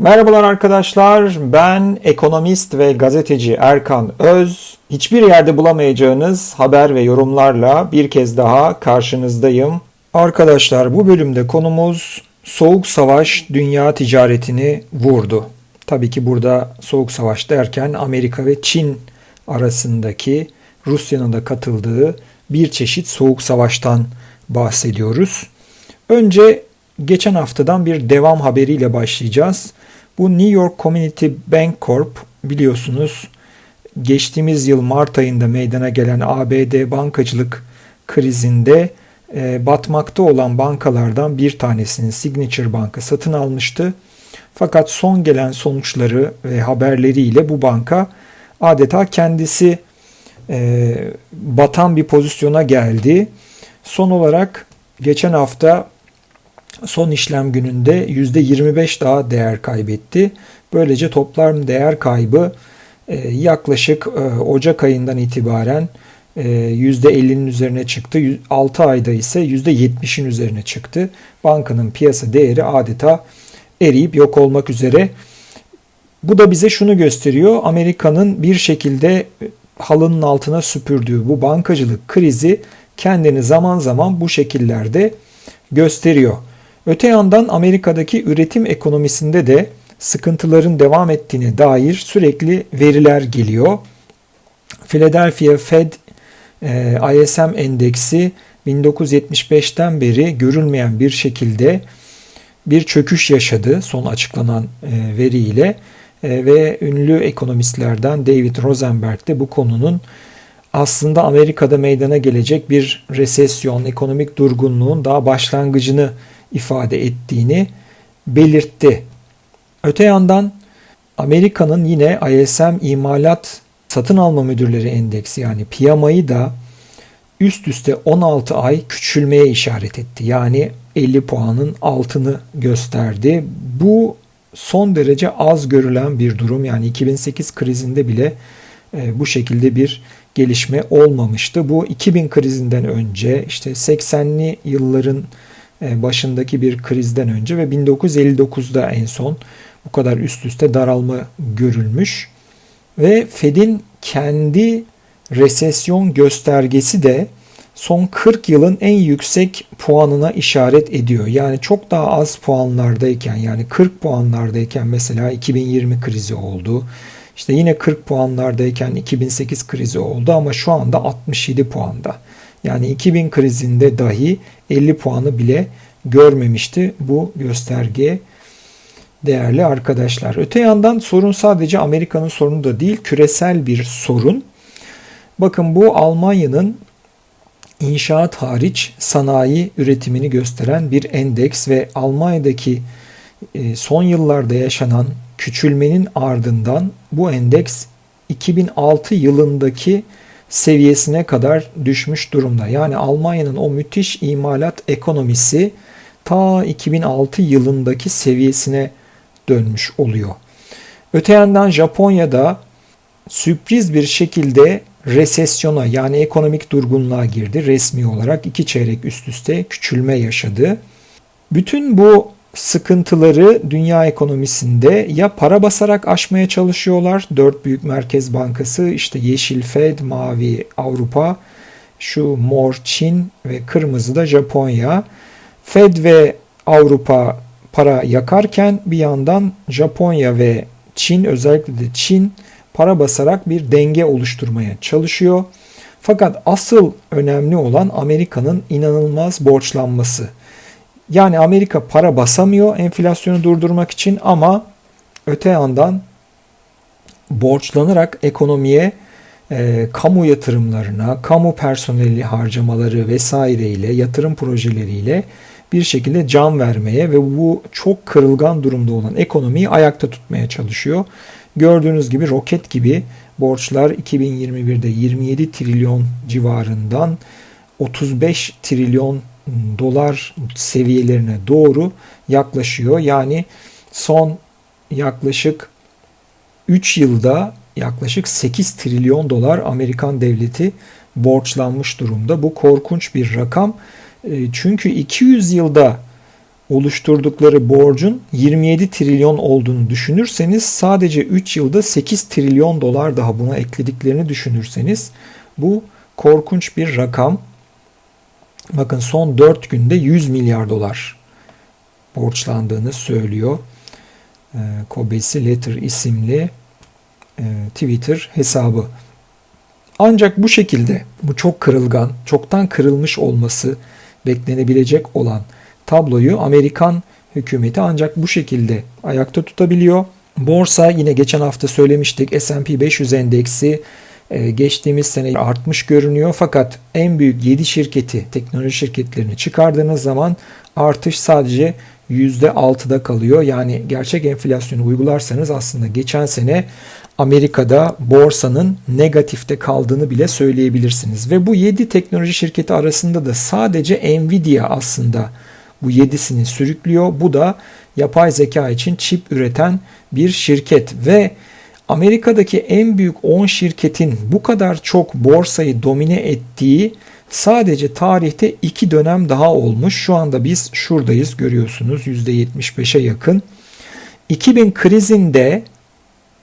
Merhabalar arkadaşlar. Ben ekonomist ve gazeteci Erkan Öz. Hiçbir yerde bulamayacağınız haber ve yorumlarla bir kez daha karşınızdayım. Arkadaşlar bu bölümde konumuz Soğuk Savaş dünya ticaretini vurdu. Tabii ki burada Soğuk Savaş derken Amerika ve Çin arasındaki Rusya'nın da katıldığı bir çeşit Soğuk Savaş'tan bahsediyoruz. Önce geçen haftadan bir devam haberiyle başlayacağız. Bu New York Community Bank Corp biliyorsunuz geçtiğimiz yıl Mart ayında meydana gelen ABD bankacılık krizinde e, batmakta olan bankalardan bir tanesini Signature Bank'ı satın almıştı. Fakat son gelen sonuçları ve haberleriyle bu banka adeta kendisi e, batan bir pozisyona geldi. Son olarak geçen hafta son işlem gününde %25 daha değer kaybetti. Böylece toplam değer kaybı e, yaklaşık e, Ocak ayından itibaren %50'nin e, üzerine çıktı. 6 ayda ise %70'in üzerine çıktı. Bankanın piyasa değeri adeta eriyip yok olmak üzere. Bu da bize şunu gösteriyor. Amerika'nın bir şekilde halının altına süpürdüğü bu bankacılık krizi kendini zaman zaman bu şekillerde gösteriyor. Öte yandan Amerika'daki üretim ekonomisinde de sıkıntıların devam ettiğine dair sürekli veriler geliyor. Philadelphia Fed e, ISM endeksi 1975'ten beri görülmeyen bir şekilde bir çöküş yaşadı son açıklanan e, veriyle e, ve ünlü ekonomistlerden David Rosenberg de bu konunun aslında Amerika'da meydana gelecek bir resesyon, ekonomik durgunluğun daha başlangıcını ifade ettiğini belirtti. Öte yandan Amerika'nın yine ISM imalat satın alma müdürleri endeksi yani PMI'yi da üst üste 16 ay küçülmeye işaret etti. Yani 50 puanın altını gösterdi. Bu son derece az görülen bir durum. Yani 2008 krizinde bile e, bu şekilde bir gelişme olmamıştı. Bu 2000 krizinden önce işte 80'li yılların başındaki bir krizden önce ve 1959'da en son bu kadar üst üste daralma görülmüş. Ve Fed'in kendi resesyon göstergesi de son 40 yılın en yüksek puanına işaret ediyor. Yani çok daha az puanlardayken yani 40 puanlardayken mesela 2020 krizi oldu. İşte yine 40 puanlardayken 2008 krizi oldu ama şu anda 67 puanda. Yani 2000 krizinde dahi 50 puanı bile görmemişti bu gösterge değerli arkadaşlar. Öte yandan sorun sadece Amerika'nın sorunu da değil, küresel bir sorun. Bakın bu Almanya'nın inşaat hariç sanayi üretimini gösteren bir endeks ve Almanya'daki e, son yıllarda yaşanan küçülmenin ardından bu endeks 2006 yılındaki seviyesine kadar düşmüş durumda. Yani Almanya'nın o müthiş imalat ekonomisi ta 2006 yılındaki seviyesine dönmüş oluyor. Öte yandan Japonya'da sürpriz bir şekilde resesyona yani ekonomik durgunluğa girdi. Resmi olarak iki çeyrek üst üste küçülme yaşadı. Bütün bu sıkıntıları dünya ekonomisinde ya para basarak aşmaya çalışıyorlar. Dört büyük merkez bankası işte yeşil Fed, mavi Avrupa, şu mor Çin ve kırmızı da Japonya. Fed ve Avrupa para yakarken bir yandan Japonya ve Çin özellikle de Çin para basarak bir denge oluşturmaya çalışıyor. Fakat asıl önemli olan Amerika'nın inanılmaz borçlanması. Yani Amerika para basamıyor enflasyonu durdurmak için ama öte yandan borçlanarak ekonomiye e, kamu yatırımlarına, kamu personeli harcamaları vesaireyle, yatırım projeleriyle bir şekilde can vermeye ve bu çok kırılgan durumda olan ekonomiyi ayakta tutmaya çalışıyor. Gördüğünüz gibi roket gibi borçlar 2021'de 27 trilyon civarından 35 trilyon dolar seviyelerine doğru yaklaşıyor. Yani son yaklaşık 3 yılda yaklaşık 8 trilyon dolar Amerikan devleti borçlanmış durumda. Bu korkunç bir rakam. E, çünkü 200 yılda oluşturdukları borcun 27 trilyon olduğunu düşünürseniz sadece 3 yılda 8 trilyon dolar daha buna eklediklerini düşünürseniz bu korkunç bir rakam. Bakın son 4 günde 100 milyar dolar borçlandığını söylüyor. Ee, Kobesi Letter isimli e, Twitter hesabı. Ancak bu şekilde bu çok kırılgan, çoktan kırılmış olması beklenebilecek olan tabloyu Amerikan hükümeti ancak bu şekilde ayakta tutabiliyor. Borsa yine geçen hafta söylemiştik S&P 500 endeksi e, geçtiğimiz sene artmış görünüyor fakat en büyük 7 şirketi teknoloji şirketlerini çıkardığınız zaman artış sadece %6'da kalıyor. Yani gerçek enflasyonu uygularsanız aslında geçen sene Amerika'da borsanın negatifte kaldığını bile söyleyebilirsiniz. Ve bu 7 teknoloji şirketi arasında da sadece Nvidia aslında bu 7'sini sürüklüyor. Bu da yapay zeka için çip üreten bir şirket ve Amerika'daki en büyük 10 şirketin bu kadar çok borsayı domine ettiği sadece tarihte iki dönem daha olmuş. Şu anda biz şuradayız görüyorsunuz %75'e yakın. 2000 krizinde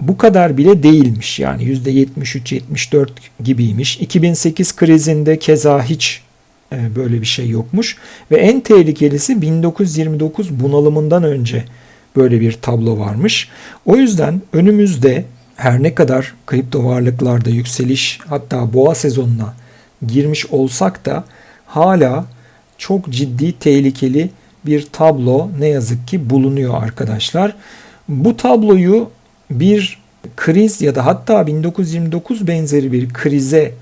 bu kadar bile değilmiş. Yani %73-74 gibiymiş. 2008 krizinde keza hiç e, böyle bir şey yokmuş. Ve en tehlikelisi 1929 bunalımından önce böyle bir tablo varmış. O yüzden önümüzde her ne kadar kripto varlıklarda yükseliş hatta boğa sezonuna girmiş olsak da hala çok ciddi tehlikeli bir tablo ne yazık ki bulunuyor arkadaşlar. Bu tabloyu bir kriz ya da hatta 1929 benzeri bir krize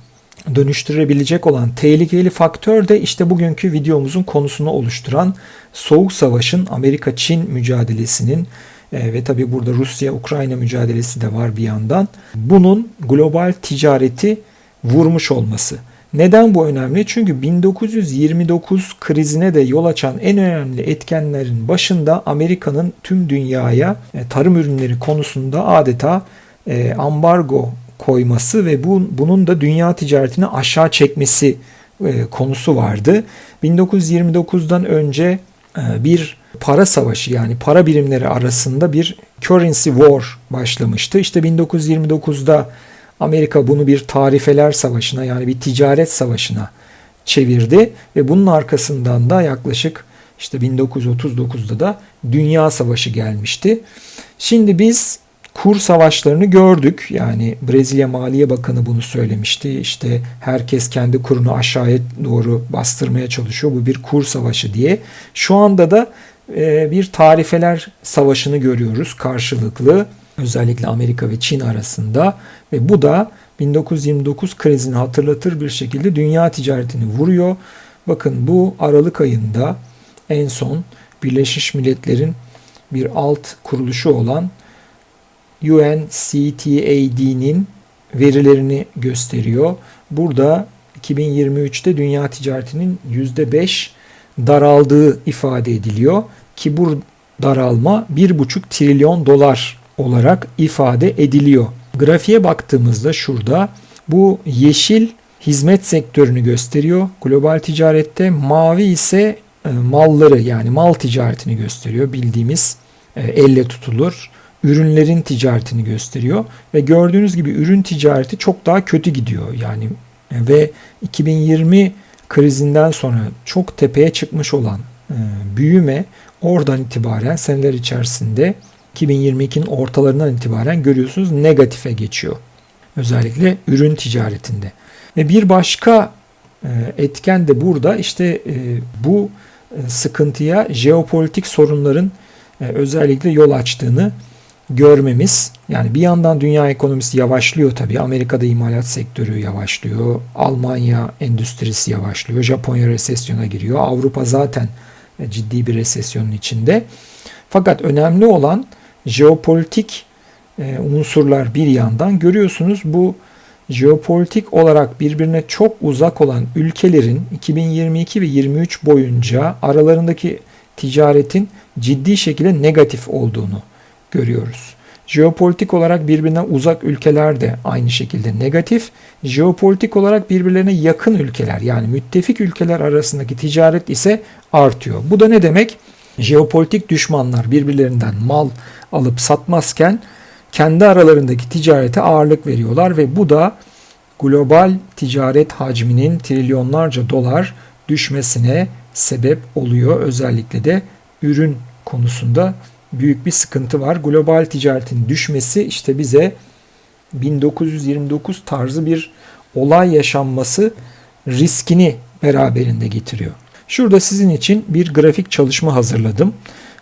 dönüştürebilecek olan tehlikeli faktör de işte bugünkü videomuzun konusunu oluşturan Soğuk Savaş'ın Amerika-Çin mücadelesinin e, ve tabi burada Rusya-Ukrayna mücadelesi de var bir yandan. Bunun global ticareti vurmuş olması. Neden bu önemli? Çünkü 1929 krizine de yol açan en önemli etkenlerin başında Amerika'nın tüm dünyaya e, tarım ürünleri konusunda adeta e, ambargo koyması ve bu, bunun da dünya ticaretini aşağı çekmesi e, konusu vardı. 1929'dan önce bir para savaşı yani para birimleri arasında bir currency war başlamıştı. İşte 1929'da Amerika bunu bir tarifeler savaşına yani bir ticaret savaşına çevirdi ve bunun arkasından da yaklaşık işte 1939'da da Dünya Savaşı gelmişti. Şimdi biz kur savaşlarını gördük. Yani Brezilya Maliye Bakanı bunu söylemişti. İşte herkes kendi kurunu aşağıya doğru bastırmaya çalışıyor. Bu bir kur savaşı diye. Şu anda da bir tarifeler savaşını görüyoruz karşılıklı özellikle Amerika ve Çin arasında ve bu da 1929 krizini hatırlatır bir şekilde dünya ticaretini vuruyor. Bakın bu Aralık ayında en son Birleşmiş Milletler'in bir alt kuruluşu olan UNCTAD'nin verilerini gösteriyor. Burada 2023'te dünya ticaretinin %5 daraldığı ifade ediliyor ki bu daralma 1,5 trilyon dolar olarak ifade ediliyor. Grafiğe baktığımızda şurada bu yeşil hizmet sektörünü gösteriyor. Global ticarette mavi ise e, malları yani mal ticaretini gösteriyor. Bildiğimiz e, elle tutulur ürünlerin ticaretini gösteriyor ve gördüğünüz gibi ürün ticareti çok daha kötü gidiyor. Yani e, ve 2020 krizinden sonra çok tepeye çıkmış olan büyüme oradan itibaren seneler içerisinde 2022'nin ortalarından itibaren görüyorsunuz negatife geçiyor. Özellikle ürün ticaretinde. Ve bir başka e, etken de burada işte e, bu e, sıkıntıya jeopolitik sorunların özellikle yol açtığını görmemiz. Yani bir yandan dünya ekonomisi yavaşlıyor tabii. Amerika'da imalat sektörü yavaşlıyor. Almanya endüstrisi yavaşlıyor. Japonya resesyona giriyor. Avrupa zaten ciddi bir resesyonun içinde. Fakat önemli olan jeopolitik e, unsurlar bir yandan görüyorsunuz bu jeopolitik olarak birbirine çok uzak olan ülkelerin 2022 ve 23 boyunca aralarındaki ticaretin ciddi şekilde negatif olduğunu görüyoruz. Jeopolitik olarak birbirine uzak ülkeler de aynı şekilde negatif. Jeopolitik olarak birbirlerine yakın ülkeler yani müttefik ülkeler arasındaki ticaret ise artıyor. Bu da ne demek? jeopolitik düşmanlar birbirlerinden mal alıp satmazken kendi aralarındaki ticarete ağırlık veriyorlar ve bu da global ticaret hacminin trilyonlarca dolar düşmesine sebep oluyor. Özellikle de ürün konusunda büyük bir sıkıntı var. Global ticaretin düşmesi işte bize 1929 tarzı bir olay yaşanması riskini beraberinde getiriyor. Şurada sizin için bir grafik çalışma hazırladım.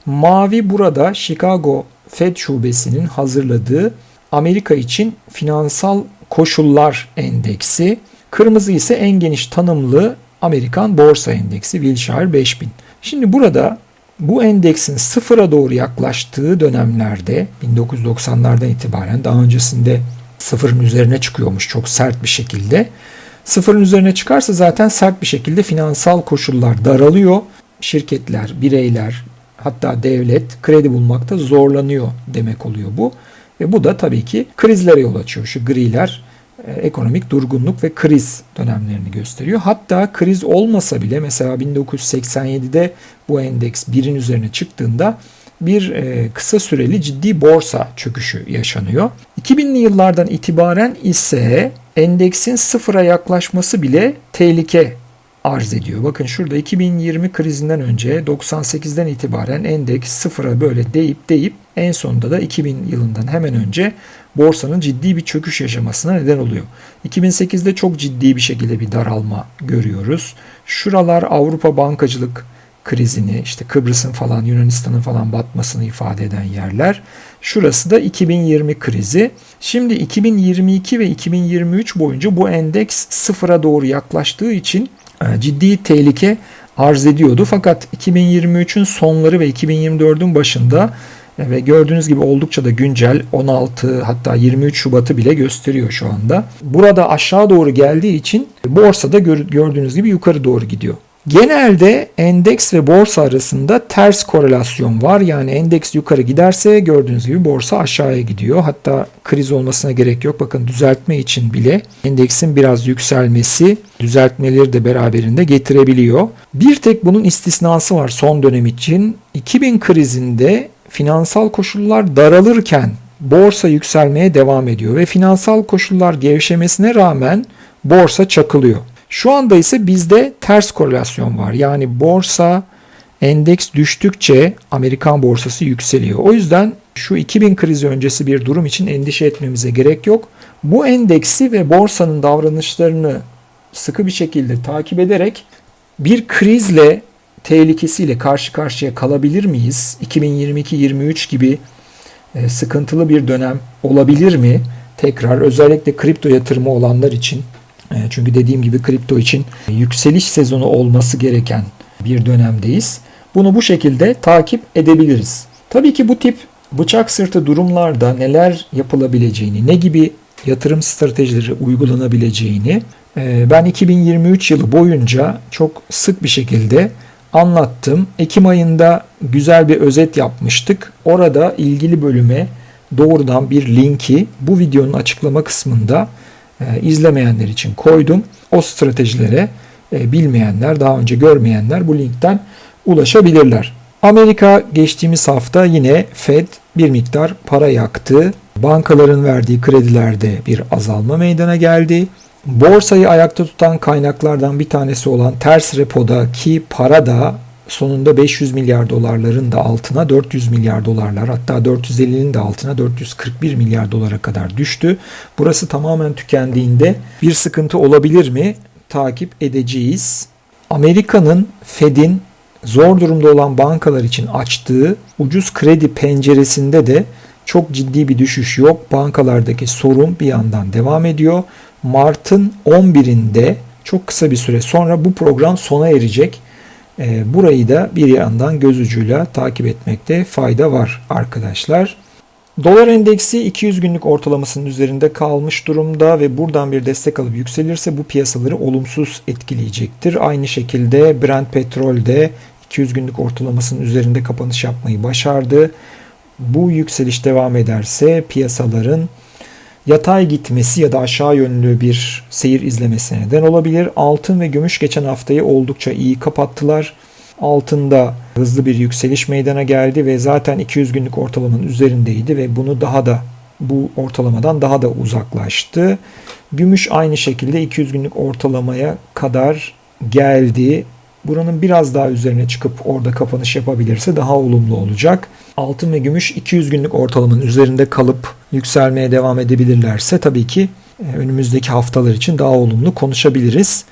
Mavi burada Chicago Fed şubesinin hazırladığı Amerika için finansal koşullar endeksi. Kırmızı ise en geniş tanımlı Amerikan borsa endeksi Wilshire 5000. Şimdi burada bu endeksin sıfıra doğru yaklaştığı dönemlerde 1990'lardan itibaren daha öncesinde sıfırın üzerine çıkıyormuş çok sert bir şekilde. Sıfırın üzerine çıkarsa zaten sert bir şekilde finansal koşullar daralıyor. Şirketler, bireyler, hatta devlet kredi bulmakta zorlanıyor demek oluyor bu. Ve bu da tabii ki krizlere yol açıyor. Şu griler ekonomik durgunluk ve kriz dönemlerini gösteriyor. Hatta kriz olmasa bile mesela 1987'de bu endeks birin üzerine çıktığında bir e, kısa süreli ciddi borsa çöküşü yaşanıyor. 2000'li yıllardan itibaren ise endeksin sıfıra yaklaşması bile tehlike arz ediyor. Bakın şurada 2020 krizinden önce 98'den itibaren endeks sıfıra böyle deyip deyip en sonunda da 2000 yılından hemen önce borsanın ciddi bir çöküş yaşamasına neden oluyor. 2008'de çok ciddi bir şekilde bir daralma görüyoruz. Şuralar Avrupa bankacılık krizini, işte Kıbrıs'ın falan Yunanistan'ın falan batmasını ifade eden yerler. Şurası da 2020 krizi. Şimdi 2022 ve 2023 boyunca bu endeks sıfıra doğru yaklaştığı için e, ciddi tehlike arz ediyordu. Fakat 2023'ün sonları ve 2024'ün başında ve gördüğünüz gibi oldukça da güncel 16 hatta 23 Şubat'ı bile gösteriyor şu anda. Burada aşağı doğru geldiği için borsada gördüğünüz gibi yukarı doğru gidiyor. Genelde endeks ve borsa arasında ters korelasyon var. Yani endeks yukarı giderse gördüğünüz gibi borsa aşağıya gidiyor. Hatta kriz olmasına gerek yok. Bakın düzeltme için bile endeksin biraz yükselmesi düzeltmeleri de beraberinde getirebiliyor. Bir tek bunun istisnası var son dönem için. 2000 krizinde finansal koşullar daralırken borsa yükselmeye devam ediyor ve finansal koşullar gevşemesine rağmen borsa çakılıyor. Şu anda ise bizde ters korelasyon var. Yani borsa endeks düştükçe Amerikan borsası yükseliyor. O yüzden şu 2000 krizi öncesi bir durum için endişe etmemize gerek yok. Bu endeksi ve borsanın davranışlarını sıkı bir şekilde takip ederek bir krizle tehlikesiyle karşı karşıya kalabilir miyiz? 2022-23 gibi e, sıkıntılı bir dönem olabilir mi? Tekrar özellikle kripto yatırımı olanlar için e, çünkü dediğim gibi kripto için yükseliş sezonu olması gereken bir dönemdeyiz. Bunu bu şekilde takip edebiliriz. Tabii ki bu tip bıçak sırtı durumlarda neler yapılabileceğini, ne gibi yatırım stratejileri uygulanabileceğini e, ben 2023 yılı boyunca çok sık bir şekilde anlattım. Ekim ayında güzel bir özet yapmıştık. Orada ilgili bölüme doğrudan bir linki bu videonun açıklama kısmında e, izlemeyenler için koydum. O stratejilere e, bilmeyenler, daha önce görmeyenler bu linkten ulaşabilirler. Amerika geçtiğimiz hafta yine Fed bir miktar para yaktı. Bankaların verdiği kredilerde bir azalma meydana geldi. Borsayı ayakta tutan kaynaklardan bir tanesi olan ters repodaki para da sonunda 500 milyar dolarların da altına 400 milyar dolarlar hatta 450'nin de altına 441 milyar dolara kadar düştü. Burası tamamen tükendiğinde bir sıkıntı olabilir mi? Takip edeceğiz. Amerika'nın Fed'in zor durumda olan bankalar için açtığı ucuz kredi penceresinde de çok ciddi bir düşüş yok. Bankalardaki sorun bir yandan devam ediyor. Mart'ın 11'inde çok kısa bir süre sonra bu program sona erecek. Ee, burayı da bir yandan göz ucuyla takip etmekte fayda var arkadaşlar. Dolar endeksi 200 günlük ortalamasının üzerinde kalmış durumda ve buradan bir destek alıp yükselirse bu piyasaları olumsuz etkileyecektir. Aynı şekilde Brent petrol de 200 günlük ortalamasının üzerinde kapanış yapmayı başardı. Bu yükseliş devam ederse piyasaların yatay gitmesi ya da aşağı yönlü bir seyir izlemesine neden olabilir. Altın ve gümüş geçen haftayı oldukça iyi kapattılar. Altında hızlı bir yükseliş meydana geldi ve zaten 200 günlük ortalamanın üzerindeydi ve bunu daha da bu ortalamadan daha da uzaklaştı. Gümüş aynı şekilde 200 günlük ortalamaya kadar geldi. Buranın biraz daha üzerine çıkıp orada kapanış yapabilirse daha olumlu olacak. Altın ve gümüş 200 günlük ortalamanın üzerinde kalıp yükselmeye devam edebilirlerse tabii ki e, önümüzdeki haftalar için daha olumlu konuşabiliriz.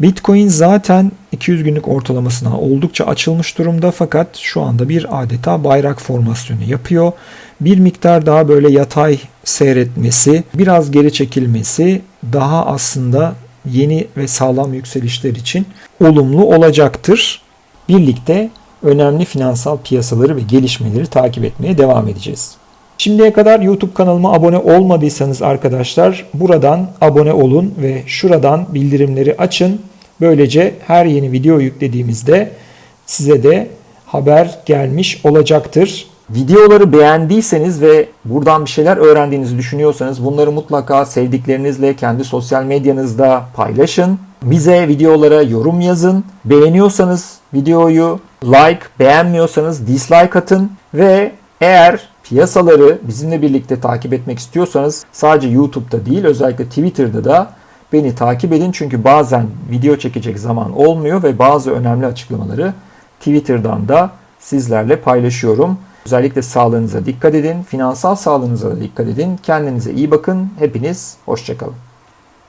Bitcoin zaten 200 günlük ortalamasına oldukça açılmış durumda fakat şu anda bir adeta bayrak formasyonu yapıyor. Bir miktar daha böyle yatay seyretmesi, biraz geri çekilmesi daha aslında yeni ve sağlam yükselişler için olumlu olacaktır. Birlikte önemli finansal piyasaları ve gelişmeleri takip etmeye devam edeceğiz. Şimdiye kadar YouTube kanalıma abone olmadıysanız arkadaşlar buradan abone olun ve şuradan bildirimleri açın. Böylece her yeni video yüklediğimizde size de haber gelmiş olacaktır. Videoları beğendiyseniz ve buradan bir şeyler öğrendiğinizi düşünüyorsanız bunları mutlaka sevdiklerinizle kendi sosyal medyanızda paylaşın. Bize videolara yorum yazın. Beğeniyorsanız videoyu like, beğenmiyorsanız dislike atın ve eğer piyasaları bizimle birlikte takip etmek istiyorsanız sadece YouTube'da değil özellikle Twitter'da da beni takip edin. Çünkü bazen video çekecek zaman olmuyor ve bazı önemli açıklamaları Twitter'dan da sizlerle paylaşıyorum. Özellikle sağlığınıza dikkat edin, finansal sağlığınıza da dikkat edin. Kendinize iyi bakın. Hepiniz hoşçakalın.